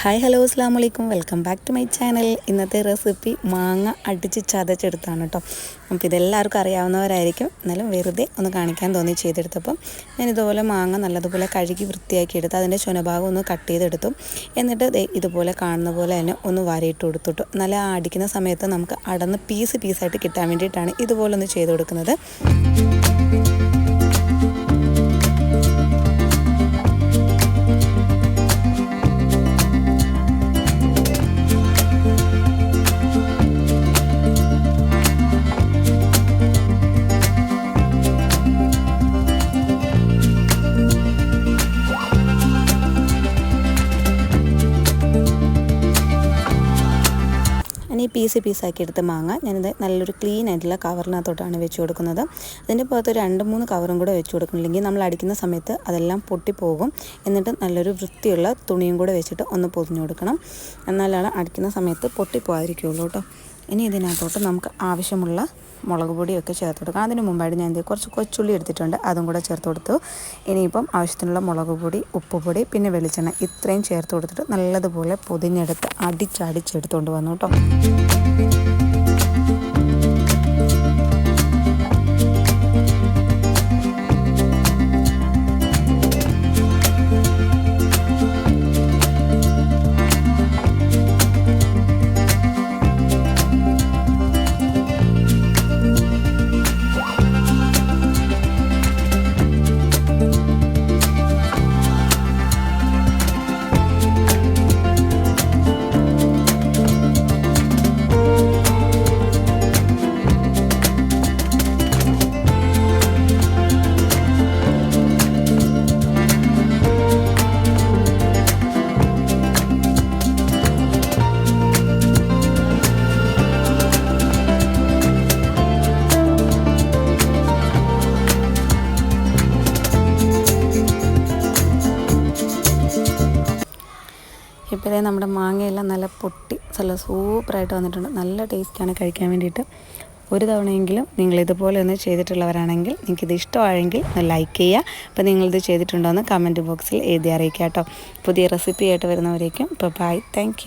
Hi hello അസ്സാം വലൈക്കും welcome back to my channel ഇന്നത്തെ റെസിപ്പി മാങ്ങ അടിച്ച് ചതച്ചെടുത്താണ് കേട്ടോ അപ്പോൾ ഇതെല്ലാവർക്കും അറിയാവുന്നവരായിരിക്കും. എന്നാലും വെറുതെ ഒന്ന് കാണിക്കാൻ തോന്നി ചെയ്തെടുത്തപ്പം ഞാൻ ഇതുപോലെ മാങ്ങ നല്ലതുപോലെ കഴുകി വൃത്തിയാക്കി എടുത്ത് അതിന്റെ ചുനഭാഗം ഒന്ന് കട്ട് ചെയ്തെടുത്തു. എന്നിട്ട് ഇതുപോലെ കാണുന്ന പോലെ തന്നെ ഒന്ന് വാരിയിട്ട് കൊടുത്തിട്ടു നല്ല അടിക്കുന്ന സമയത്ത് നമുക്ക് അടന്ന് പീസ് പീസായിട്ട് കിട്ടാൻ വേണ്ടിയിട്ടാണ് ഇതുപോലെ ഒന്ന് ചെയ്ത് കൊടുക്കുന്നത്. ഈ പീസ് പീസാക്കി എടുത്ത മാങ്ങ ഞാനിത് നല്ലൊരു ക്ലീൻ ആയിട്ടുള്ള കവറിനകത്തോട്ടാണ് വെച്ച് കൊടുക്കുന്നത്. അതിന്റെ പുറത്ത് രണ്ട് മൂന്ന് കവറും കൂടെ വെച്ച് കൊടുക്കുന്നില്ലെങ്കിൽ നമ്മൾ അടിക്കുന്ന സമയത്ത് അതെല്ലാം പൊട്ടിപ്പോകും. എന്നിട്ട് നല്ലൊരു വൃത്തിയുള്ള തുണിയും കൂടെ വെച്ചിട്ട് ഒന്ന് പൊതിഞ്ഞു കൊടുക്കണം. എന്നാലാണ് അടിക്കുന്ന സമയത്ത് പൊട്ടിപ്പോകാതിരിക്കുള്ളൂ കേട്ടോ. ഇനി ഇതിനകത്തോട്ട് നമുക്ക് ആവശ്യമുള്ള മുളക് പൊടിയൊക്കെ ചേർത്ത് കൊടുക്കാം. അതിന് മുമ്പായിട്ട് ഞാൻ ഇത് കുറച്ച് കൊച്ചുള്ളി എടുത്തിട്ടുണ്ട്. അതും കൂടെ ചേർത്ത് കൊടുത്തു. ഇനിയിപ്പം ആവശ്യത്തിനുള്ള മുളക് പൊടി ഉപ്പുപൊടി പിന്നെ വെളിച്ചെണ്ണ ഇത്രയും ചേർത്ത് കൊടുത്തിട്ട് നല്ലതുപോലെ പൊതിഞ്ഞെടുത്ത് അടിച്ചടിച്ചെടുത്തുകൊണ്ട് വന്നു കേട്ടോ. ഇപ്പോൾ ഇതേ നമ്മുടെ മാങ്ങയെല്ലാം നല്ല പൊട്ടി നല്ല സൂപ്പറായിട്ട് വന്നിട്ടുണ്ട്. നല്ല ടേസ്റ്റാണ് കഴിക്കാൻ വേണ്ടിയിട്ട്. ഒരു തവണയെങ്കിലും നിങ്ങൾ ഇതുപോലെ ഒന്ന് ചെയ്തിട്ടുള്ളവരാണെങ്കിൽ നിങ്ങൾക്കിത് ഇഷ്ടമായെങ്കിൽ ഒന്ന് ലൈക്ക് ചെയ്യുക. അപ്പോൾ നിങ്ങളിത് ചെയ്തിട്ടുണ്ടോ എന്ന് കമന്റ് ബോക്സിൽ എഴുതി അറിയിക്കുക കേട്ടോ. പുതിയ റെസിപ്പി ആയിട്ട് വരുന്നവരേക്കും. ഇപ്പോൾ ബൈ. താങ്ക്